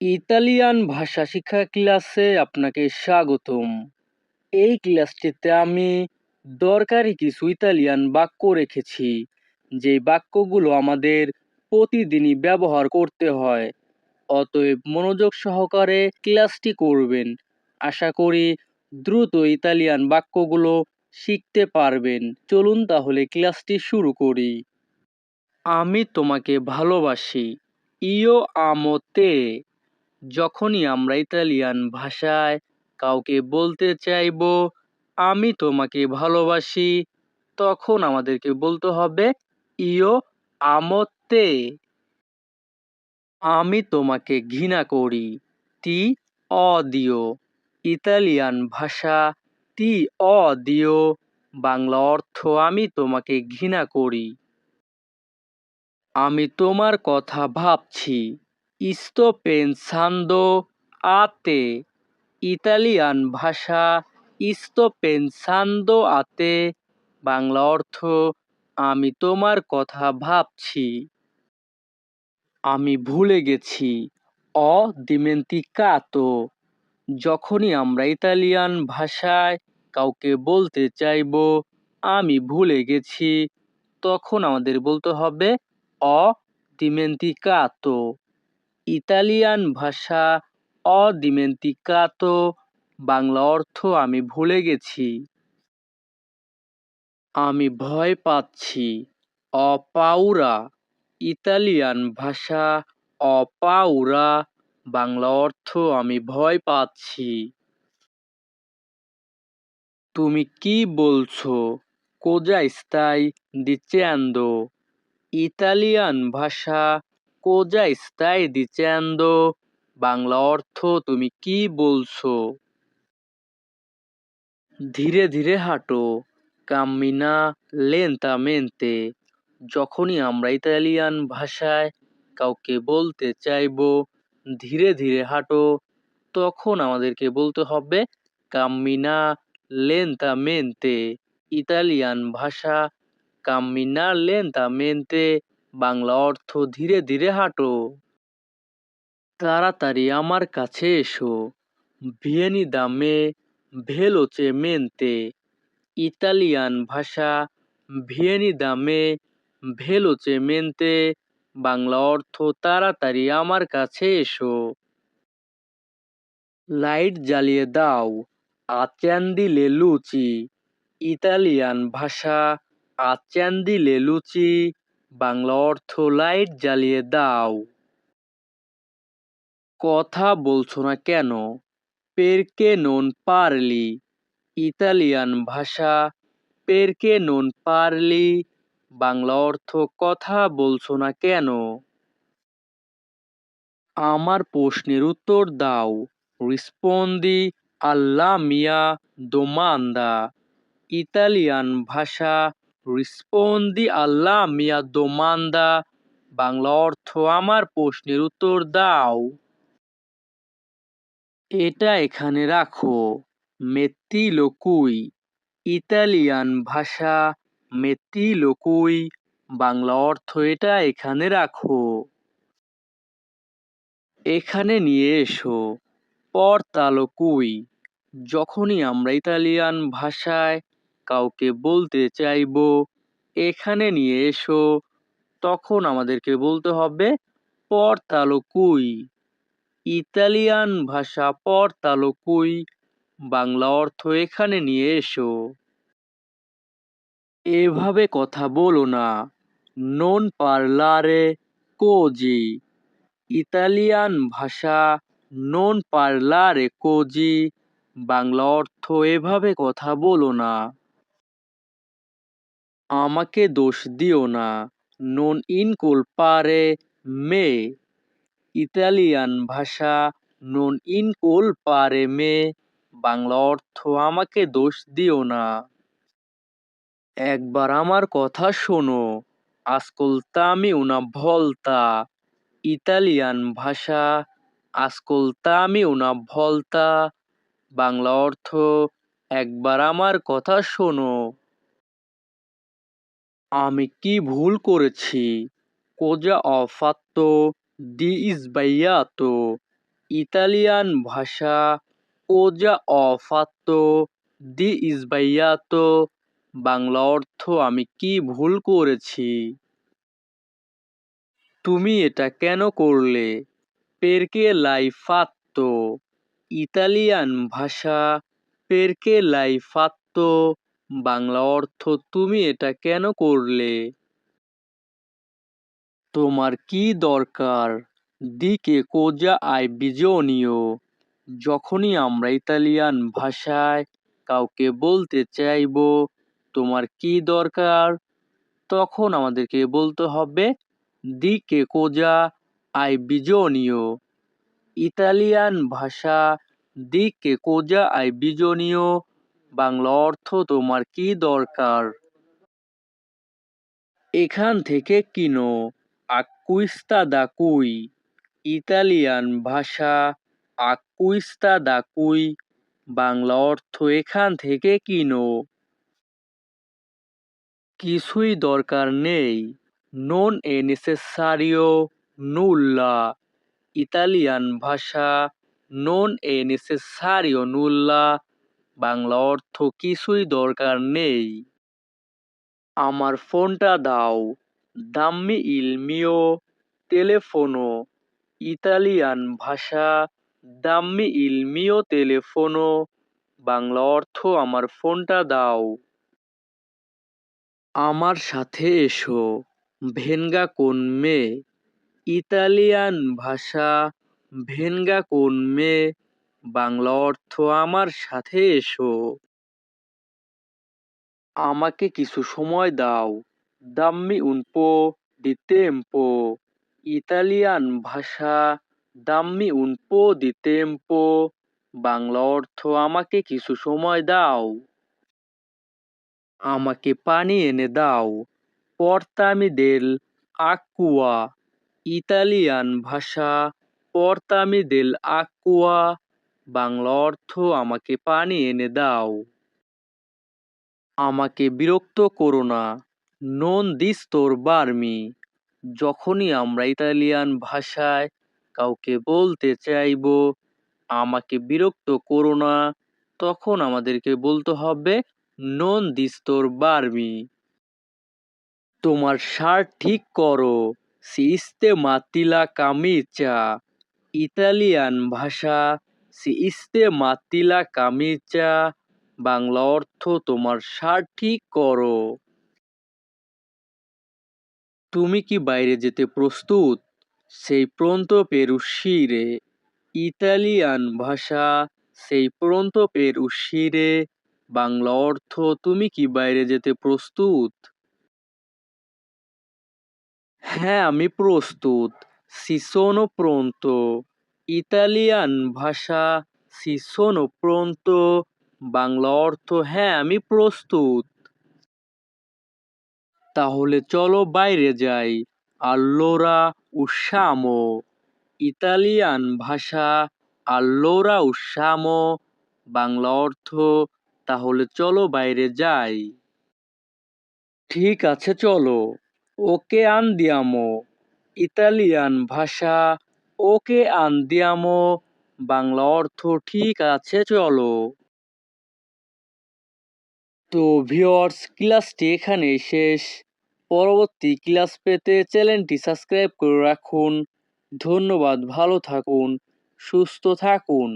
Italian ভাষা শিক্ষা ক্লাসে আপনাকে স্বাগতম। এই ক্লাসটিতে আমি দরকারি কিছু ইতালিয়ান বাক্য রেখেছি, যে বাক্যগুলো আমাদের প্রতিদিনই ব্যবহার করতে হয়। অতএব মনোযোগ সহকারে ক্লাসটি করবেন। আশা করি দ্রুত ইতালিয়ান বাক্যগুলো শিখতে পারবেন। চলুন তাহলে ক্লাসটি শুরু করি। আমি তোমাকে ভালোবাসি। ইও আমতে যখনই আমরা ইতালিয়ান ভাষায় কাউকে বলতে চাইব, আমি তোমাকে ভালোবাসি তখন আমাদেরকে বলতে হবে ইও আমতে আমি তোমাকে ঘৃণা করি। তি অদিও। ইতালিয়ান ভাষা, তি অদিও। বাংলা অর্থ, আমি তোমাকে ঘৃণা করি। আমি তোমার কথা ভাবছি। ইস্তো পেনসান্দো আতে। ইতালিয়ান ভাষা ইস্তো পেনসান্দো আতে। বাংলা অর্থ, আমি তোমার কথা ভাবছি। আমি ভুলে গেছি। অ দিমেন্তিকাতো। যখনই আমরা ইতালিয়ান ভাষায় কাউকে বলতে চাইব, আমি ভুলে গেছি। তখন আমাদের বলতে হবে, অ দিমেন্তিকাতো। ইতালিয়ান ভাষা অদিমেন্তিকাতো। বাংলা অর্থ আমি ভুলে গেছি। আমি ভয় পাচ্ছি। অপাউরা, ইতালিয়ান ভাষা অপাউরা। বাংলা অর্থ আমি ভয় পাচ্ছি। তুমি কি বলছো? কোজা স্তাই দিচেন্দো ইতালিয়ান ভাষা কোজা স্তাই দিচেন্দো বাংলা অর্থ তুমি কি বলছো? ধীরে ধীরে হাঁটো। কামিনা লেন্তামেন্তে। যখনই আমরা ইতালিয়ান ভাষায় কাউকে বলতে চাইব, ধীরে ধীরে হাঁটো। তখন আমাদেরকে বলতে হবে কামিনা লেন্তামেন্তে। ইতালিয়ান ভাষা কামিনা লেন্তামেন্তে। বাংলা অর্থ ধীরে ধীরে হাঁটো। তাড়াতাড়ি আমার কাছে এসো। ভিয়েনি দামে ভেলোচে মেন্তে। ইতালিয়ান ভাষা ভিয়েনি দামে ভেলোচে মেন্তে। বাংলা অর্থ তাড়াতাড়ি আমার কাছে এসো। লাইট জ্বালিয়ে দাও আচ্যান্দিলে লুচি। ইতালিয়ান ভাষা আচ্যান্দিলে লুচি। বাংলা অর্থ লাইট জ্বালিয়ে দাও। কথা বলছো না কেন? পেরকে নন পারলি? ইতালিয়ান ভাষা পেরকে নন পারলি? বাংলা অর্থ কথা বলছো না কেন? আমার প্রশ্নের উত্তর দাও। রিসপন্দি আল্লা মিয়া দোমান্দা। ইতালিয়ান ভাষা রিসপন্দি আল্লাহ মিয়া দোমান্দা। বাংলা অর্থ আমার প্রশ্নের উত্তর দাও। এটা এখানে রাখো। মেত্তিলো লোকুই ইতালিয়ান ভাষা মেত্তিলো লোকুই বাংলা অর্থ এটা এখানে রাখো। এখানে নিয়ে এসো, পরতালকুই, যখনই আমরা ইতালিয়ান ভাষায় কাউকে বলতে চাইব, এখানে নিয়ে এসো। তখন আমাদেরকে বলতে হবে পরতালো কুই ইতালিয়ান ভাষা পরতালো কুই বাংলা অর্থ এখানে নিয়ে এসো। এভাবে কথা বলো না। নন পার্লারে কোজি ইতালিয়ান ভাষা নন পার্লারে কোজি বাংলা অর্থ এভাবে কথা বলো না। আমাকে দোষ দিও না। নন ইনকুলপারে মে ইতালিয়ান ভাষা নন ইনকুলপারে মে বাংলা অর্থ আমাকে দোষ দিও না। একবার আমার কথা শোনো। আসcoltami una ভলতা। ইতালিয়ান ভাষা আসcoltami una ভলতা। বাংলা অর্থ, একবার আমার কথা শোনো। আমি কি ভুল করেছি? কোজা অফাত্তো? দি ইসবাইয়াতো ইতালিয়ান ভাষা। কোজা অফাত্তো? দি ইসবাইয়াতো বাংলা অর্থ আমি কি ভুল করেছি? তুমি এটা কেন করলে? পেরকে লাই ফাত্তো। ইতালিয়ান ভাষা। পেরকে লাই ফাত্তো। বাংলা অর্থ তুমি এটা কেন করলে? তোমার কি দরকার? দিকে কোজা আই বিজনীয়? যখনই আমরা ইতালিয়ান ভাষায় কাউকে বলতে চাইব, তোমার কি দরকার? তখন আমাদেরকে বলতে হবে, দিকে কোজা আই বিজনীয়? ইতালিয়ান ভাষা, দিকে কোজা আই বিজনীয়? বাংলা অর্থ তোমার কি দরকার? এখান থেকে কিনো। আকুইস্তা দা কুই। ইতালিয়ান ভাষা, আকুইস্তা দা কুই। বাংলা অর্থ এখান থেকে কিনো। কিছুই দরকার নেই। নন এ নেসেসারিও নুল্লা ইতালিয়ান ভাষা নন এ নেসেসারিও নুল্লা বাংলা অর্থ কিছুই দরকার নেই। আমার ফোনটা দাও। দাম্মি ইল মিও টেলেফোনো ইতালিয়ান ভাষা, দাম্মি ইল মিও টেলেফোনো বাংলা অর্থ আমার ফোনটা দাও। আমার সাথে এসো, ভেনগা কোন মে? ইতালিয়ান ভাষা, ভেনগা কোন মে? বাংলা অর্থ আমার সাথে এসো। আমাকে কিছু সময় দাও। দাম্মি উনপো দি ইতালিয়ান ভাষা, দাম্মি উনপো দি বাংলা অর্থ আমাকে কিছু সময় দাও। আমাকে পানি এনে দাও। পর্তামি দেল, আকুয়া। ইতালিয়ান ভাষা পর্তামি দেল, আকুয়া। বাংলা অর্থ আমাকে পানি এনে দাও। আমাকে বিরক্ত করো না, নন দিস তোর বার্মি। যখনই আমরা ইতালিয়ান ভাষায় কাউকে বলতে চাইব, আমাকে বিরক্ত করো না, তখন আমাদেরকে বলতে হবে, নন দিস তোর বার্মি। তোমার শার্ট ঠিক করো, সিস্তে মাতিলা কামিচা। ইতালিয়ান ভাষা সিস্তে মাতিলা কামিচা বাংলা অর্থ তোমার শার্ট ঠিক করো। তুমি কি বাইরে যেতে প্রস্তুত? সেই প্রন্ত পেরুশিরে। ইতালিয়ান ভাষা, সেই প্রন্ত পেরুশিরে। বাংলা অর্থ তুমি কি বাইরে যেতে প্রস্তুত? হ্যাঁ আমি প্রস্তুত। সিসোনো প্রন্ত। ইতালিয়ান ভাষা সিসোনো প্রন্ত, বাংলা অর্থ হ্যাঁ আমি প্রস্তুত। তাহলে চলো বাইরে যাই। আল্লোরা উসামো ইতালিয়ান ভাষা আল্লোরা উসামো বাংলা অর্থ, তাহলে চলো বাইরে যাই। ঠিক আছে, চলো। ওকে আন্দিয়ামো ইতালিয়ান ভাষা ওকে আন্দিয়ামো, বাংলা অর্থ ঠিক আছে, চলো। তো ভিওর্স ক্লাসটি এখানে শেষ। পরবর্তী ক্লাস পেতে চ্যানেলটি সাবস্ক্রাইব করে রাখুন। ধন্যবাদ, ভালো থাকুন, সুস্থ থাকুন।